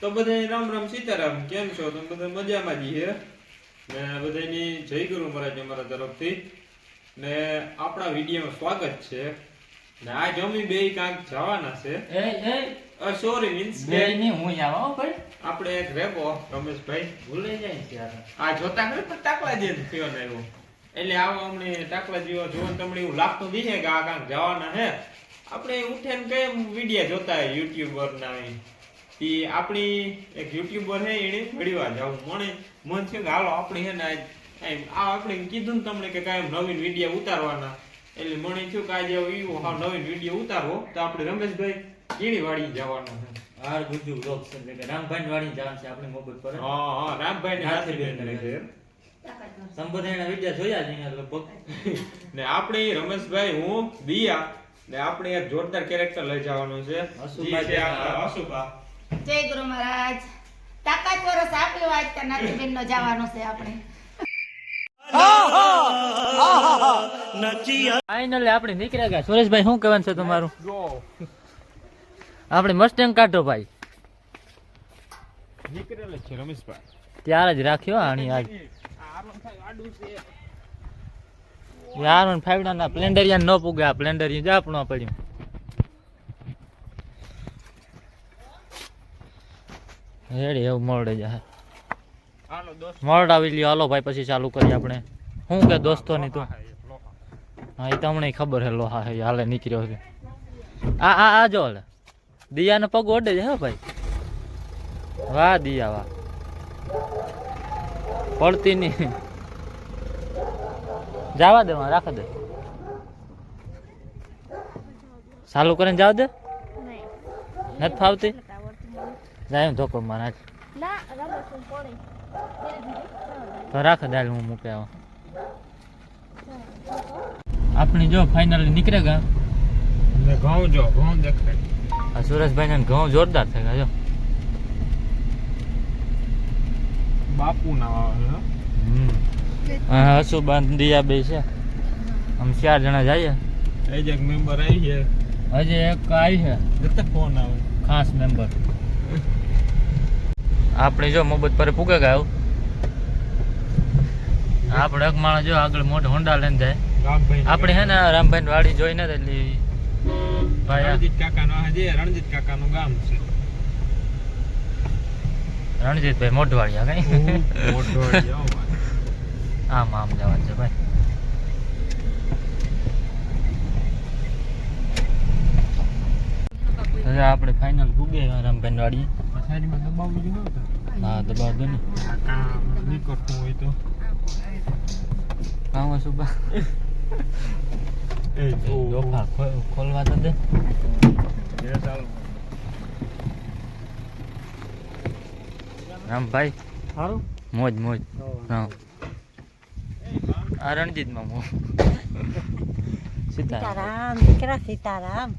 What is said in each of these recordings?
તો બધાને રામ રામ સીતારામ કેમ છો? તમે બધા મજામાં જ છીએ ને બધાની જય ગુરુ મહારાજ અમારા તરફથી. ને આપણા વિડીયોમાં સ્વાગત છે. ને આજ અમે બે કાંક જવાના છે. એ એ. સોરી મીન્સ બે ની હું જાવા ભાઈ. આપણે એક રેપો રમેશભાઈ. ભૂલી જાય છે આ જોતા ખરી પણ ટાકલા જે થયો ને એવું. એટલે આવો અમને ટાકલા જેવો જોવો તમને એવું લાગતું દીશે કે આ કાંક જવાના હે આપણે ઉઠે ને કઈ વીડિયો જોતા યુટ્યુબર ના ઈ આપણી એક યુટ્યુબર હે એને મળવા જાવ મને મન થયું કે હાલો આપણે હે ને આજ આ આપણે કીધું ને તમને કે કાંઈ નવીન વીડિયો ઉતારવાના. એટલે મને થયું કે આજે એવું હા નવીન વીડિયો ઉતારવો તો આપણે રમેશભાઈ કીડી વાળી જવાના છે. હાર ગુજુ લોક છે એટલે રામભાઈ વાળી જાણ છે આપણી મોબાઈલ પર. હા હા રામભાઈ ને હાથે બેન છે સંબોધનના વિડિયા જોયા જ અહીંયા લગભગ. ને આપણે રમેશભાઈ હું દિયા ને આપણે એક જોરદાર કેરેક્ટર લઈ જવાનું છે. અશુભા છે છે. અશુભા જય ગુરુ મહારાજ. તાકાત વરસ આપ્યો આજ તો નાતીબેન નો જવાનું છે આપણે. ફાઇનલી આપણે નીકળ્યા ગયા. સુરેશભાઈ શું કહેવાનું છે તમારું? આપણે મસ્ટેંગ કાઢો ભાઈ. નીકળેલ છે રમેશભાઈ. ત્યારે જ રાખ્યો આની આજ આરામ થાય આડું છે યાર મને ફાઈવડા ના પ્લેન્ડરિયા ન પૂગે. આ પ્લેન્ડરિયા જ આપણો પડ્યું. રેડી એવું મળે જાય હાલો દોસ્ત. આવી લ્યો. હાલો ભાઈ પછી ચાલુ કરીએ આપણે. શું કે દોસ્તો ની તું? હા એ તમને ખબર હે લોહા હે. હાલે નીકળ્યો છે આ આ આ જો હાલે. દિયાને પગ ઓડે છે હે ભાઈ? વાહ દિયા વાહ. પડતી નહીં જવા દે માં રાખ દે. ચાલુ કરીને જાવ દે? નથી ફાવતી? જાય એમ ધોકો મારા તો રાખ દાલ હું મૂકે આવો. આપણી જો ફાઇનલી નીકળે ગા. ને ઘઉં જો ઘઉં દેખાય. આ સુરેશભાઈ ને ઘઉં જોરદાર થઈ ગયા જો. બાપુ ના આવે હમ. હા હસુ બાંધિયા બે છે. આમ ચાર જણા જઈએ. એ એક મેમ્બર આવી છે. હજી એક આવી છે. જતા ફોન આવે. ખાસ મેમ્બર આપણે જો મોબત પર પૂગે ગયા આપણે એક માણસ જો આગળ મોઢ હોન્ડા લઈને જાય. આપણે હે ને રામભાઈ વાડી જોઈ નથી એટલે ભાઈ રણજીત કાકાનો રણજીત કાકાનું ગામ છે. રણજીતભાઈ મોઢવાડિયા કઈ? આમ આમ જવાનું છે ભાઈ. હવે આપણે ફાઇનલ પૂગે રામભાઈ વાડી પછાડીમાં દબાવવું જોઈએ ને હા દબાવ દો ને કામ નીકળતું હોય તો કામ સુબા એ. ડોફા ખોલવા તો દે ચાલો. રામભાઈ સારું મોજ મોજ હા આ રણજીતમાં મો સીતારામ દીકરા સીતારામ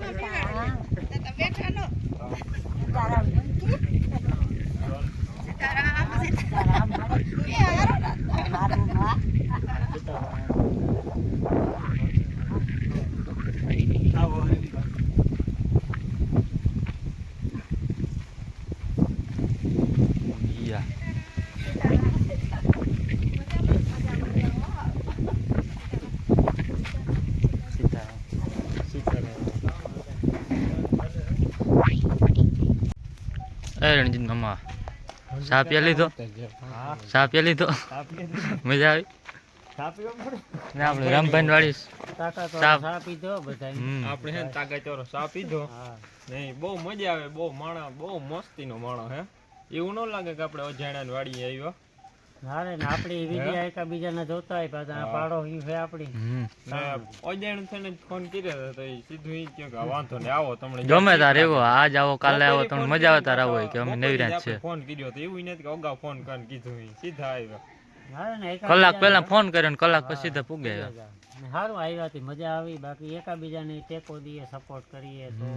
સીતારામ સીતારામ સીતારામ મારું માં યા સીતારામ રણજીત મામા, ચા પી લીધો? ચા પી લીધો? મજા આવી? આપણે રામભાઈ વાળી ચા હમ. આપણે હે ને તાકાત ચા પીધો. નહીં બહુ મજા આવે, બહુ માણા, બહુ મસ્તીનો માણો હે. એવું ન લાગે કે આપણે અજાણ્યા વાળી આવ્યો. હારે ને આપણી વિડિયા એકબીજાને જોતા હોય પાછા આ પાડો ઈ છે આપણી. હમ. ને. ફોન કર્યો તો એ સીધું ઈ કે વાંધો ને આવો તમને ગમે તાર એવો આજ આવો કાલે આવો તમને મજા આવે તાર આવો કે અમે નવરાત છે. ફોન કર્યો તો એવું નથી કે અગાઉ ફોન કરીને કીધું ઈ. સીધા આવ્યા કલાક પહેલા ફોન કર્યો ને કલાક પછી તો પૂગે આવ્યા. સારું આવ્યાથી મજા આવી બાકી એકાબીજાને ટેકો દઈએ સપોર્ટ કરીએ તો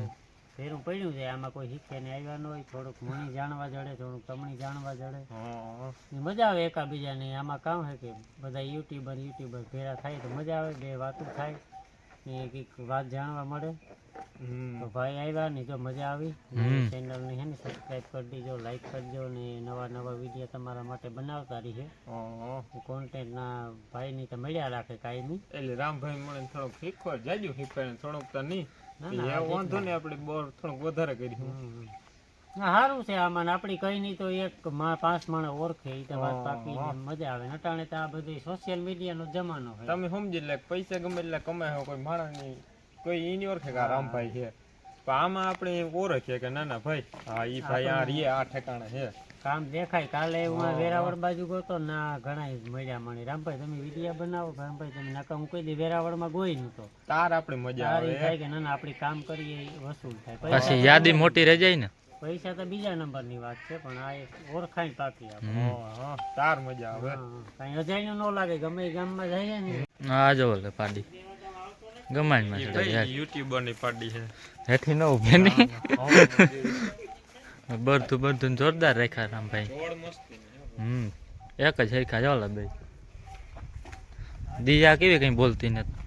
ફેરું પડ્યું છે આમાં કોઈ શીખે ને આવ્યા ન હોય થોડુંક મણી જાણવા જડે થોડુંક તમણી જાણવા જડે. મજા આવે એકાબીજાને આમાં કામ છે કે બધા યુટ્યુબર યુટ્યુબર ભેરા થાય તો મજા આવે બે વાતો થાય ને કંઈક વાત જાણવા મળે. તો ભાઈ આવ્યા ને જો મજા આવી. ચેનલને હે ને સબસ્ક્રાઈબ કરી દેજો લાઈક કરજો ને નવા નવા વીડિયો તમારા માટે બનાવતા રહીએ. કોન્ટેન્ટના ભાઈની તો મળ્યા રાખે કાયમી. એટલે રામભાઈ મને થોડોક શીખવા જાજુ શીખવાય ને થોડુંક તો નહીં. વાંધો ને આપણે બોર થોડુંક વધારે કર્યું સારું છે આમાં ને આપણી કઈ નહીં તો એક મા- પાંચ માણસ ઓળખે એ તો વાત પાકી મજા આવે. નટાણે તો આ બધી સોશિયલ મીડિયાનો જમાનો તમે સમજી લે પૈસા ગમે એટલે કમાય કોઈ માણસની કોઈ એની ઓળખે કે રામભાઈ છે. આમાં આપણે ઓળખીએ કે ના ના ભાઈ હા ઈ ભાઈ આ રીએ આ ઠેકાણે છે. કામ દેખાય કાલે હું વેરાવળ બાજુ ગયો તો ના ઘણા મળ્યા મને રામભાઈ તમે વીડિયો બનાવો રામભાઈ તમે નાકા હું કોઈ દી વેરાવળમાં ગોઈ નતો તાર આપણે મજા આવે. થાય કે ના ના આપણી કામ કરીએ વસૂલ થાય. પછી યાદી મોટી રહી જાય ને. પૈસા તો બીજા નંબરની વાત છે પણ આ એક ઓળખાણ પાકી આપણે હા, હા, તાર મજા આવે. કઈ અજાણ્યું ન લાગે ગમે એ ગામમાં જઈએ ને. આ જો પાડી. ગમાણમાં યુટ્યુબરની પાડી છે? હેઠી ન ઉભે બરધું બધું બધું જોરદાર રાખ્યા રામભાઈ ભાઈ. હમ. એક જ હરખા જો ભાઈ બે. દિયા કેવી કઈ બોલતી નથી.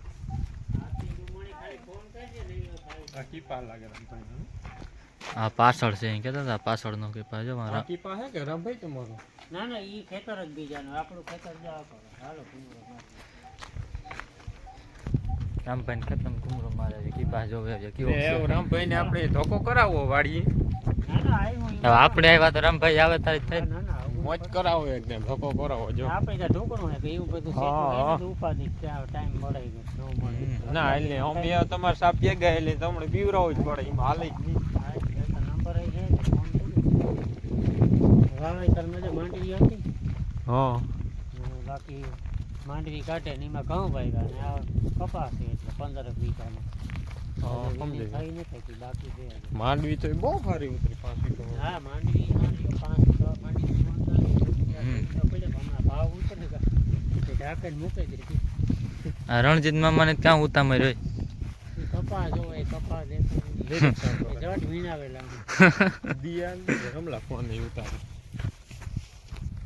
આ પાછળ છે એમ કહેતા હતા પાછળ નો કીપા જો મારા કીપા હે કે રામભાઈ તમારો? ના ના ઈ ખેતર જ બીજાનું આપણું ખેતર જ હાલો. રામભાઈ ખતમ ઘૂમરો મારે છે કીપા જોવે છે કેવો રામભાઈ ને આપણે ધોકો કરાવવો આવ્યું હવે આપણે આવ્યા તો રામભાઈ આવે તારે થઈ ને. ના ના મોજ કરાવો એકદમ ધોકો કરાવો જો. આપણે તો ઢોકણું ને કે એવું બધું છે. ઉપાધિ ટાઈમ મળે કે ના એટલે અમે બે તમારે સાપ ભેગા એટલે તમને પીવરાવું જ પડે એમાં હાલે જ નહીં. નંબર અહીં છે કે ફોન જે માંડી હતી હા. બાકી માંડવી કાઢે ને એમાં ઘઉં વાવ્યા ને આ કપાસ એટલે પંદર વીઘા માંડવી તો બહુ સારી ઉતરી પાંચ તો. હા માંડવી માંડવી પાંચ છ માંડવી ભાવ ઉતરે ઢાંકીને મૂકી દીધી આ રણજીત મામાને ક્યાં ઉતામર હોય કપા કપાસ હોય કપાસ દેખાય જટ વીણાવેલા. દિયા રમલા ફોન નહીં ઉતારે.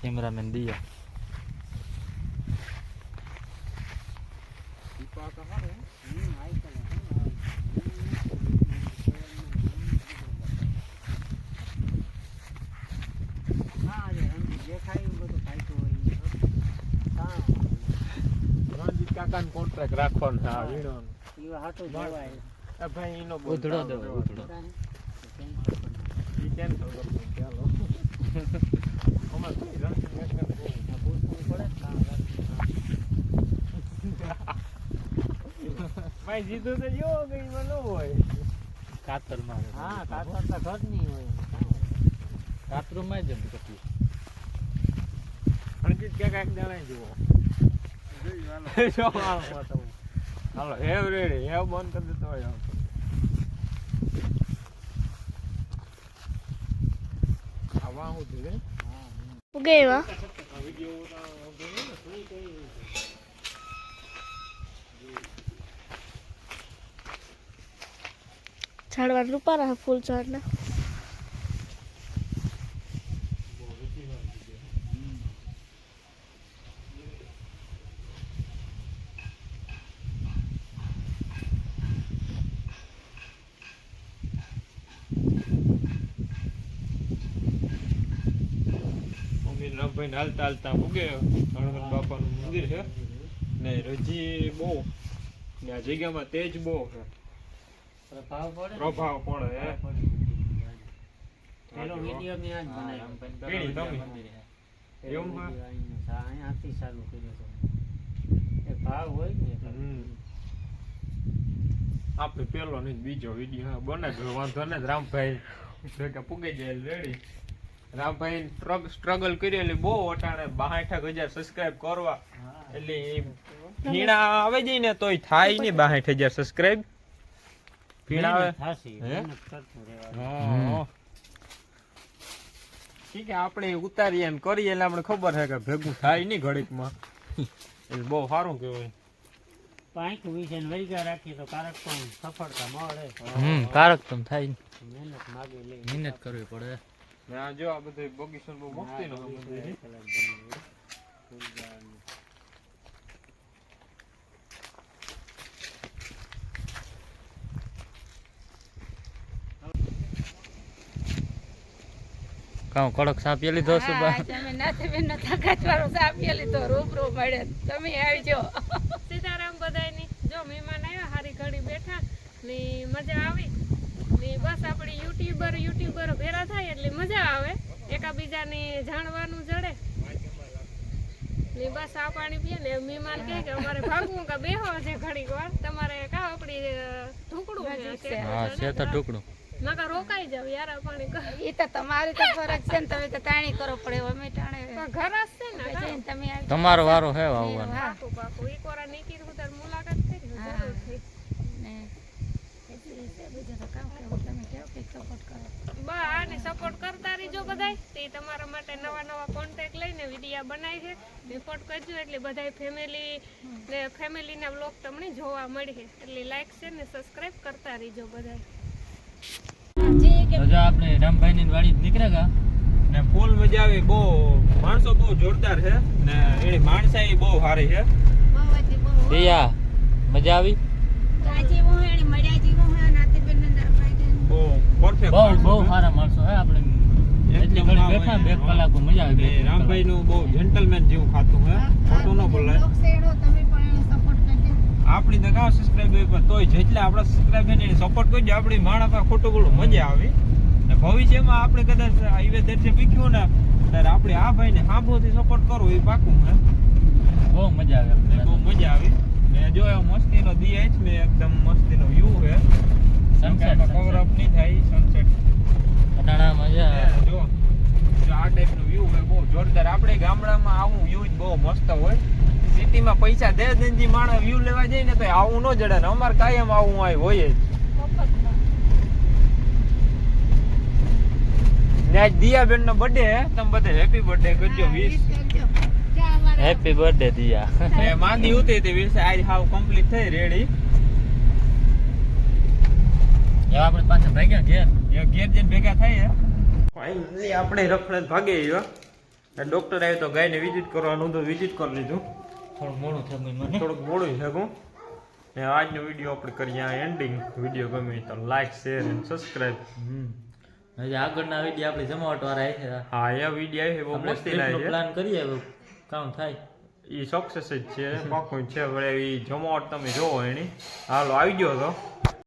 કેમેરામેન દિયા હમ, આઈ ચાલો, હમ. હા, આજે રણજીત દેખાય એવું બધું ખાઈતું હોય ઈ. હા, રણજીત કોન્ટ્રાક્ટ રાખવાનો હા વીણો ઈ હાટું જવાય. ભાઈ એનો ઉધડો દો, ઉધડો. ઈ cancel કરી ચાલો. અમારે કોઈ કાકાને ને, ભાઈ જીધું તો જો ન હોય. કાતર મારે. હા કાતર તો ઘરની હોય. કાતરું માં જ કેટલી રણજીત ક્યાં કાંઈક જણા જુઓ. હાલો હેવ રેડી બંધ કરી દેતો હોય આમ. આ વાહ ઉધડે રે. ઉગેવા ઝાડવા રૂપારા ફૂલ ઝાડના ને હાલતા હાલતા ભૂગે. હનુમાન બાપાનું મંદિર છે. ને રજી બહુ. ને આ જગ્યામાં તેજ બહુ છે. પ્રભાવ પડે ને? પ્રભાવ પડે હે. પેલો વીડિયો મેં આજ બનાવ્યો. એવું હા, અહીંયાથી ચાલુ કર્યો હતો. એ ભાવ હોય ને આપણે પેલો નહીં બીજો વીડિયો. બનાવ્યો. વાંધો ને રામભાઈ ભેગા પૂગી જાય રેડી. રામભાઈ સ્ટ્રગલ કર્યો એટલે બહુ અટાણે બાસઠ હજાર સબસ્ક્રાઇબ કરવા. એટલે ફીણા આવે જઈ ને તોય થાય નહીં બાસઠ હજાર સબસ્ક્રાઇબ ફીણા આવે. ઠીક છે આપણે ઉતારીએ એમ કરીએ એટલે આપણે ખબર છે કે ભેગું થાય નહીં ઘડીકમાં. એટલે બહુ સારું કહેવાય. પાંચ વીસ ને વૈગા રાખીએ તો કારક પણ સફળતા મળે. હમ કારક તમ થાય મહેનત માગે લે મહેનત કરવી પડે. કાઉ કડક સાપીએ લીધો છે બા? તમે નાથે બેન સીતારામ બધાયની જો મહેમાન આવ્યા હારી ઘડી બેઠા ને મજા આવી. ને બસ આપણે યુટ્યુબર યુટ્યુબર ભેરા થાય એટલે મજા આવે. એકાબીજાને જાણવાનું જડે. ને બસ આ પાણી પીએ ને મહેમાન કહે કે અમારે ભાગવું કે બેહો છે ઘડીક વાર. તમારે કા આપણી છે? હા છે તો ટુકડું નકર રોકાઈ જાવ યાર પાણી એ તો તમારી તો ફરજ છે ને તમે તો તાણી કરો પડે અમે તાણે પણ ઘર હશે છે ને તમે તમારો વારો હે આવવાનો પાકું પાકું. એક વાર નીકળી હું તાર મુલાકાત કરી જરૂર થઈ ને બીજું તો સપોર્ટ કરો બા આને સપોર્ટ કરતા રહીજો બધાય. તે તમારા માટે નવા નવા કોન્ટેક્ટ લઈને વિડિયા બનાવી છે. રિપોર્ટ કરજો એટલે બધાય ફેમિલી ને ફેમિલીના બ્લોગ તમને જોવા મળશે. એટલે લાઈક શેર ને સબસ્ક્રાઇબ કરતા રહીજો બધાય. તો આપણે રામભાઈ ની વાડી નીકળ્યા ગા ને ફૂલ મજા આવી. બહુ માણસો બહુ જોરદાર છે. ને એની માણસાઈ બહુ સારી છે. બહુ હતી બહુ દિયા મજા આવી કાજી હું એની મળ્યા જીવો હું નાતીબેન ને દાભાઈ બહુ પરફેક્ટ બહુ બહુ સારા માણસો હે આપણે. એટલી ઘડી બેઠા બે કલાકો મજા આવી રામભાઈ નું બહુ જેન્ટલમેન જેવું ખાતું હે ખોટું ન બોલાય. તમે પણ સપોર્ટ કરજો. આપણી દગાવ સબસ્ક્રાઇબર સબસ્ક્રાઇબ પર તોય જેટલા આપણા સબસ્ક્રાઇબર ને સપોર્ટ કરજો. આપણી માણસ ખોટું બોલું મજા આવી. ને ભવિષ્યમાં આપણે કદાચ હાઈવે દર્શે પીખ્યું ને ત્યારે આપણે આ ભાઈને સાંભળોથી સપોર્ટ કરો એ પાકું હે બહુ મજા આવે બહુ મજા આવી. ને જો એ મસ્તીનો દી મેં એકદમ મસ્તીનો વ્યૂ હે સનસેટ કવર અપ નહીં થાય સનસેટ અટાણા મજા જો જો આ ટાઈપનો વ્યૂ હોય બહુ જોરદાર. આપણે ગામડામાં આવું વ્યૂ જ બહુ મસ્ત હોય. સિટીમાં પૈસા દે દેજી માણસ વ્યૂ લેવા જાય ને તો આવું ન જડે ને અમારે કાયમ આવું આય હોય જ. ને આજ દિયાબેન નો બર્થડે હે. તમે બધે હેપી બર્થડે કરજો વીસ હેપી બર્થડે દિયા. એ માંદી ઉતી હતી વીસ આજ હાવ કમ્પ્લીટ થઈ રેડી એવા આપણે પાછા ભાગ્યા ઘેર? એ ઘેર જઈને ભેગા થાય ફાઇનલી આપણે રખડે ભાગે ડોક્ટર આવ્યો તો ગાયને વિઝિટ કરવાનું તો વિઝિટ કરી લીધું. થોડું મોડું થયું મને. થોડુંક મોડું થયું ને આજનો વીડિયો આપણે કરીએ આ એન્ડિંગ વીડિયો ગમે તો લાઈક શેર અને સબસ્ક્રાઇબ હમ. હજી આગળના વીડિયો આપણે જમાવટ વાળા છે હા એ વીડિયો છે બહુ મસ્તી લાગે. પ્લાન કરીએ હવે કામ થાય. એ સક્સેસ જ છે પાકું છે વળે એ જમાવટ તમે જોવો એની. હાલો આવી ગયો તો.